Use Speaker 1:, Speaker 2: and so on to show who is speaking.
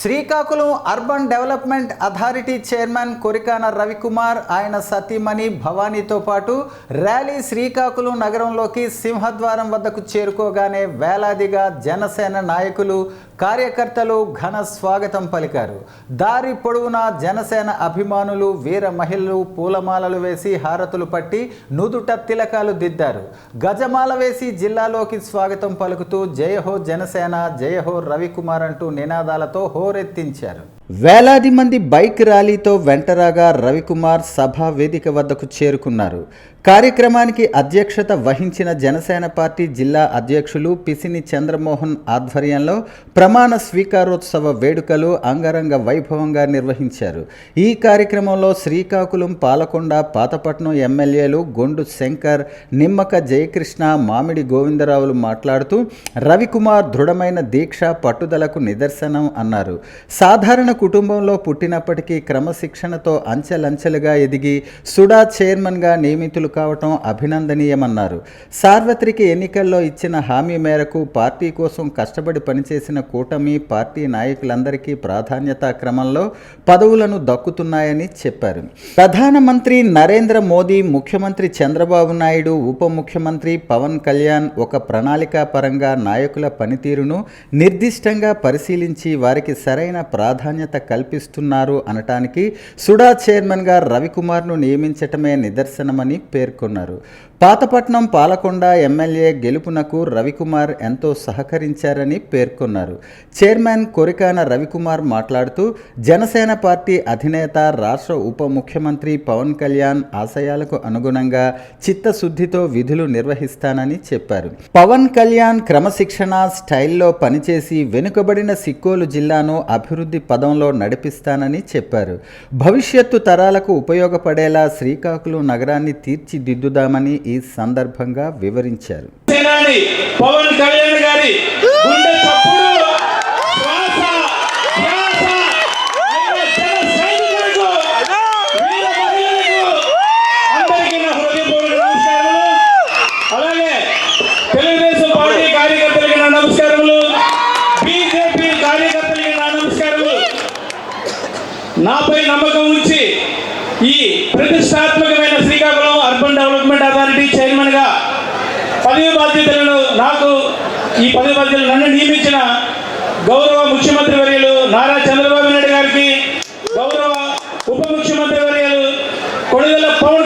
Speaker 1: Srikakulam urban development authority chairman Korikana Ravikumar ఆయన సతీమణి భవానీతో పాటు ర్యాలీ శ్రీకాకుళం నగరంలోకి సింహద్వారం వద్దకు చేరుకోగానే వేలాదిగా జనసేన నాయకులు కార్యకర్తలు ఘన స్వాగతం పలికారు. దారి పొడవునా జనసేన అభిమానులు వీర మహిళలు పూలమాలలు వేసి హారతులు పట్టి నుదుట తిలకాలు దిద్దారు. గజమాల వేసి జిల్లాలోకి స్వాగతం పలుకుతూ జయహో జనసేన జయహో రవికుమార్ అంటూ నినాదాలతో హో హోరెత్తించారు. వేలాది మంది బైక్ ర్యాలీతో వెంటరాగా రవికుమార్ సభా వేదిక వద్దకు చేరుకున్నారు. కార్యక్రమానికి అధ్యక్షత వహించిన జనసేన పార్టీ జిల్లా అధ్యక్షులు పిసిని చంద్రమోహన్ ఆధ్వర్యంలో ప్రమాణ స్వీకారోత్సవ వేడుకలు అంగరంగ వైభవంగా నిర్వహించారు. ఈ కార్యక్రమంలో శ్రీకాకుళం పాలకొండ పాతపట్నం ఎమ్మెల్యేలు గొండు శంకర్ నిమ్మక జయకృష్ణ మామిడి గోవిందరావులు మాట్లాడుతూ రవికుమార్ దృఢమైన దీక్ష పట్టుదలకు నిదర్శనం అన్నారు. సాధారణ కుటుంబంలో పుట్టినప్పటికీ క్రమశిక్షణతో అంచెలంచెలుగా ఎదిగి సుడా చైర్మన్గా నియమితులు కావటం అభినందనీయమన్నారు. సార్వత్రిక ఎన్నికల్లో ఇచ్చిన హామీ మేరకు పార్టీ కోసం కష్టపడి పనిచేసిన కూటమి పార్టీ నాయకులందరికీ ప్రాధాన్యత క్రమంలో పదవులను దక్కుతున్నాయని చెప్పారు. ప్రధానమంత్రి నరేంద్ర మోదీ ముఖ్యమంత్రి చంద్రబాబు నాయుడు ఉప ముఖ్యమంత్రి పవన్ కళ్యాణ్ ఒక ప్రణాళికాపరంగా నాయకుల పనితీరును నిర్దిష్టంగా పరిశీలించి వారికి సరైన ప్రాధాన్యత కల్పిస్తున్నారు అనటానికి సుడా చైర్మన్గా రవికుమార్ను నియమించటమే నిదర్శనమని పేర్కొన్నారు. పాతపట్నం పాలకొండ ఎమ్మెల్యే గెలుపునకు రవికుమార్ ఎంతో సహకరించారని పేర్కొన్నారు. చైర్మన్ కొరికాన రవికుమార్ మాట్లాడుతూ జనసేన పార్టీ అధినేత రాష్ట్ర ఉప ముఖ్యమంత్రి పవన్ కళ్యాణ్ ఆశయాలకు అనుగుణంగా చిత్తశుద్ధితో విధులు నిర్వహిస్తానని చెప్పారు. పవన్ కళ్యాణ్ క్రమశిక్షణ స్టైల్లో పనిచేసి వెనుకబడిన సిక్కోలు జిల్లాను అభివృద్ధి పదంలో నడిపిస్తానని చెప్పారు. భవిష్యత్తు తరాలకు ఉపయోగపడేలా శ్రీకాకుళం నగరాన్ని తీర్చి తీర్చిదిద్దుదామని ఈ సందర్భంగా వివరించారు.
Speaker 2: పవన్ కళ్యాణ్ గారి నా నా నా నాపై నమ్మకం ఉంచి ఈ ప్రతిష్టాత్మకమైన శ్రీకాకుళం ఈ పదవి బాధ్యతలు నన్ను నియమించిన గౌరవ ముఖ్యమంత్రి వర్యులు నారా చంద్రబాబు నాయుడు గారికి గౌరవ ఉప ముఖ్యమంత్రి వర్యులు కొడుదల పవన్